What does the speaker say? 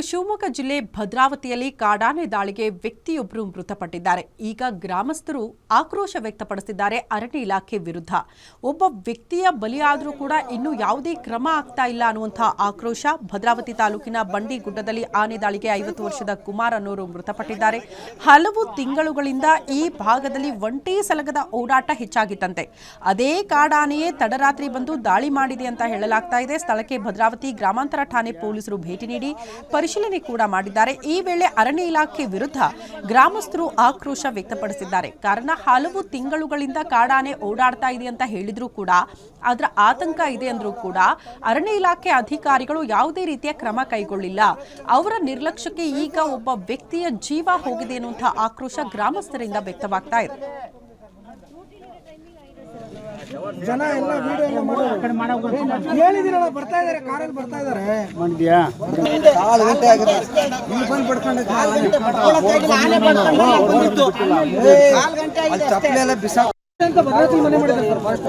ಇನ್ನು ಶಿವಮೊಗ್ಗ ಜಿಲ್ಲೆ ಭದ್ರಾವತಿಯಲ್ಲಿ ಕಾಡಾನೆ ದಾಳಿಗೆ ವ್ಯಕ್ತಿಯೊಬ್ಬರು ಮೃತಪಟ್ಟಿದ್ದಾರೆ. ಈಗ ಗ್ರಾಮಸ್ಥರು ಆಕ್ರೋಶ ವ್ಯಕ್ತಪಡಿಸಿದ್ದಾರೆ. ಅರಣ್ಯ ಇಲಾಖೆ ವಿರುದ್ಧ ಒಬ್ಬ ವ್ಯಕ್ತಿಯ ಬಲಿಯಾದರೂ ಕೂಡ ಇನ್ನೂ ಯಾವುದೇ ಕ್ರಮ ಆಗ್ತಾ ಇಲ್ಲ ಅನ್ನುವಂತಹ ಆಕ್ರೋಶ ಭದ್ರಾವತಿ ತಾಲೂಕಿನ ಬಂಡಿಗುಡ್ಡದಲ್ಲಿ ಆನೆ ದಾಳಿಗೆ ಐವತ್ತು ವರ್ಷದ ಕುಮಾರ್ ಅನ್ನೋರು ಮೃತಪಟ್ಟಿದ್ದಾರೆ. ಹಲವು ತಿಂಗಳುಗಳಿಂದ ಈ ಭಾಗದಲ್ಲಿ ಒಂಟಿ ಸಲಗದ ಓಡಾಟ ಹೆಚ್ಚಾಗಿತ್ತಂತೆ. ಅದೇ ಕಾಡಾನೆಯೇ ತಡರಾತ್ರಿ ಬಂದು ದಾಳಿ ಮಾಡಿದೆ ಅಂತ ಹೇಳಲಾಗ್ತಾ ಇದೆ. ಸ್ಥಳಕ್ಕೆ ಭದ್ರಾವತಿ ಗ್ರಾಮಾಂತರ ಠಾಣೆ ಪೊಲೀಸರು ಭೇಟಿ ನೀಡಿ ಪರಿಶೀಲನೆ ಕೂಡ ಮಾಡಿದ್ದಾರೆ. ಈ ವೇಳೆ ಅರಣ್ಯ ಇಲಾಖೆ ವಿರುದ್ಧ ಗ್ರಾಮಸ್ಥರು ಆಕ್ರೋಶ ವ್ಯಕ್ತಪಡಿಸಿದ್ದಾರೆ. ಕಾರಣ ಹಲವು ತಿಂಗಳುಗಳಿಂದ ಕಾಡಾನೆ ಓಡಾಡ್ತಾ ಇದೆ ಅಂತ ಹೇಳಿದ್ರು ಕೂಡ ಅದರ ಆತಂಕ ಇದೆ ಅಂದ್ರೂ ಕೂಡ ಅರಣ್ಯ ಇಲಾಖೆ ಅಧಿಕಾರಿಗಳು ಯಾವುದೇ ರೀತಿಯ ಕ್ರಮ ಕೈಗೊಳ್ಳಿಲ್ಲ. ಅವರ ನಿರ್ಲಕ್ಷ್ಯಕ್ಕೆ ಈಗ ಒಬ್ಬ ವ್ಯಕ್ತಿಯ ಜೀವ ಹೋಗಿದೆ ಅನ್ನುವಂಥ ಆಕ್ರೋಶ ಗ್ರಾಮಸ್ಥರಿಂದ ವ್ಯಕ್ತವಾಗ್ತಾ ಇದೆ. ಜನ ಎಲ್ಲ ವಿಡಿಯೋ ಎಲ್ಲ ಮಾಡೋದು ಹೇಳಿದಿರಲ್ಲ ಬರ್ತಾ ಇದಾರೆ ಕಾರಲ್ಲಿ ಬರ್ತಾ ಇದಾರೆ ಮಾಡಿದ್ಯಾ ಕಾಲು ಗಂಟೆ ಆಗಿದೆ. ಇಲ್ಲಿ ಬಂದು ಪಡ್ಕೊಂಡು ಅಲ್ಲಿ ಚಪ್ಪಲಿ ಎಲ್ಲ ಬಿಸಾಕ ಅಂತ ಭದ್ರಾವತಿ ಮನೆ ಮಾಡಿದ್ದಾರೆ ಸರ್ ಫಾಸ್ಟ್